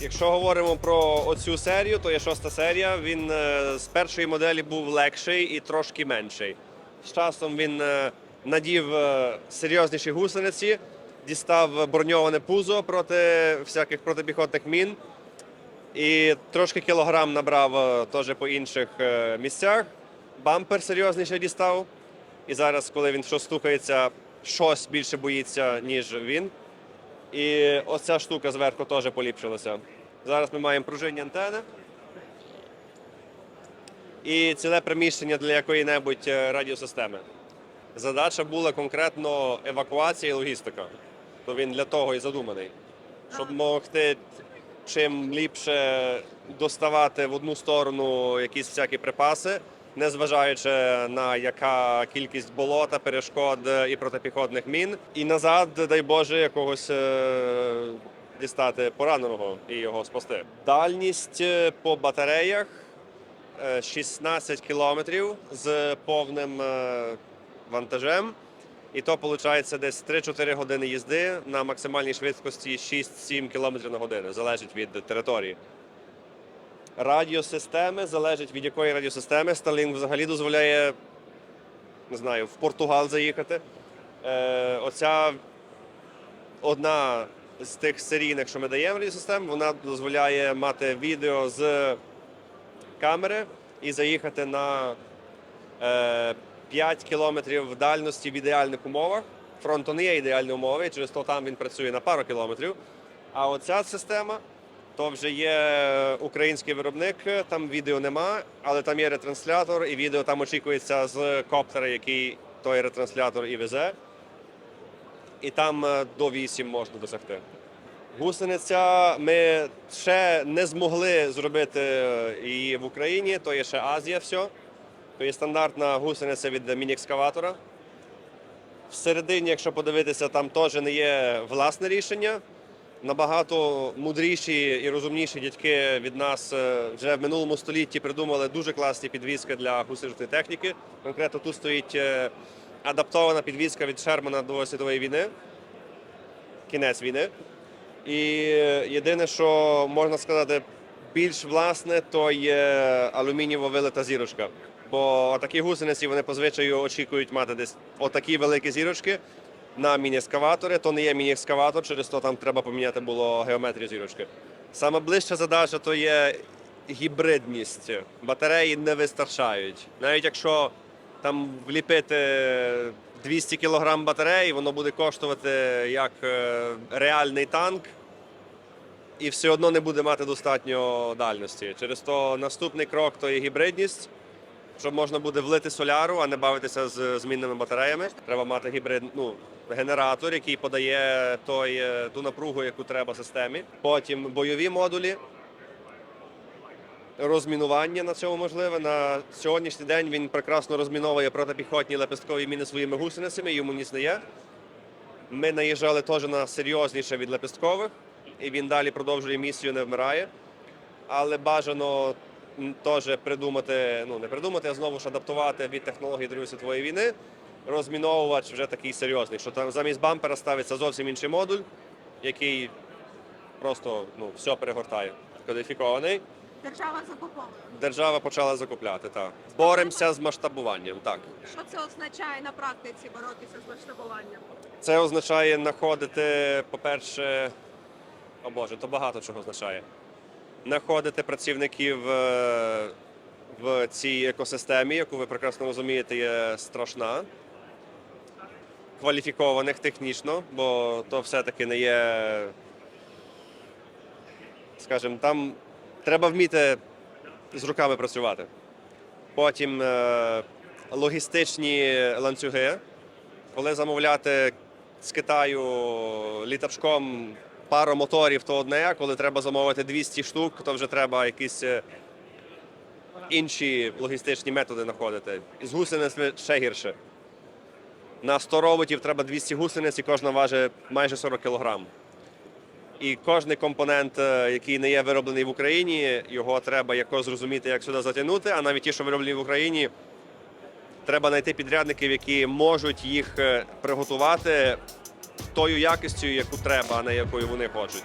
Якщо говоримо про оцю серію, то є шоста серія. Він е, з першої моделі був легший і трошки менший. З часом він е, надів е, серйозніші гусениці, дістав броньоване пузо проти всяких протипіхотних мін. І трошки кілограм набрав теж по інших місцях. Бампер серйозніше дістав. І зараз, коли він щось стукається, щось більше боїться, ніж він. І оця штука зверху теж поліпшилася. Зараз ми маємо пружинні антени. І ціле приміщення для якої-небудь е, радіосистеми. Задача була конкретно евакуація і логістика. То він для того і задуманий, щоб могти чим ліпше доставати в одну сторону якісь всякі припаси, незважаючи на яка кількість болота, перешкод і протипіхотних мін, і назад, дай Боже, якогось е, дістати пораненого і його спасти. Дальність е, по батареях е, 16 кілометрів з повним е, вантажем. І то виходить десь 3-4 години їзди на максимальній швидкості 6-7 км на годину, залежить від території. Радіосистеми залежить від якої радіосистеми. Starlink взагалі дозволяє, не знаю, в Португал заїхати. Е, оця одна з тих серійних, що ми даємо радіосистем, вона дозволяє мати відео з камери і заїхати на е, 5 кілометрів дальності в ідеальних умовах. Фронту не є ідеальні умови, через то там він працює на пару кілометрів. А оця система то вже є український виробник, там відео нема, але там є ретранслятор, і відео там очікується з коптера, який той ретранслятор і везе. І там е, до 8 можна досягти. Гусениця ми ще не змогли зробити е, її в Україні, то є ще Азія все. То є стандартна гусениця від міні-екскаватора. Всередині, якщо подивитися, там теж не є власне рішення. Набагато мудріші і розумніші дядьки від нас е, вже в минулому столітті придумали дуже класні підвізки для гусеничної техніки. Конкретно тут стоїть е, адаптована підвізка від Шермана Другої світової війни, кінець війни. І е, єдине, що можна сказати, більш власне, то є алюмінієво вилита зірочка. Бо такі гусениці вони по звичаю очікують мати десь отакі великі зірочки на міні-ескаватори. То не є міні-ескаватор, через то там треба поміняти було геометрію зірочки. Саме ближча задача то є гібридність. Батареї не вистачають. Навіть якщо там вліпити 200 кг батареї, воно буде коштувати як е, реальний танк і все одно не буде мати достатньо дальності. Через то наступний крок то є гібридність. Щоб можна буде влити соляру, а не бавитися з змінними батареями. Треба мати гібрид, ну, генератор, який подає той, е, ту напругу, яку треба системі. Потім бойові модулі. Розмінування на цьому можливе. На сьогоднішній день він прекрасно розміновує протипіхотні лепесткові міни своїми гусеницями, йому ніс не є. Ми наїжджали теж на серйозніше від лепесткових, і він далі продовжує місію, не вмирає. Але бажано теж придумати, ну не придумати, а знову ж адаптувати від технології Другої світової війни. Розміновувач вже такий серйозний, що там замість бампера ставиться зовсім інший модуль, який просто ну, все перегортає. Кодифікований. Держава закуповує. Держава почала закупляти. Так. Боремося з масштабуванням. Так. Що це означає на практиці боротися з масштабуванням? Це означає знаходити, по-перше, о Боже, то багато чого означає. Знаходити працівників е, в цій екосистемі, яку ви прекрасно розумієте, є страшна. Кваліфікованих технічно, бо то все-таки не є. Скажімо, там треба вміти з руками працювати. Потім е, логістичні ланцюги. Коли замовляти з Китаю літачком пару моторів, то одне, а коли треба замовити 200 штук, то вже треба якісь е, інші логістичні методи знаходити. З гусеницями ще гірше. На 100 роботів треба 200 гусениць і кожна важить майже 40 кг. І кожний компонент, е, який не є вироблений в Україні, його треба якось зрозуміти, як сюди затягнути. А навіть ті, що вироблені в Україні, треба знайти підрядників, які можуть їх е, приготувати тою якістю, яку треба, а не якою вони хочуть.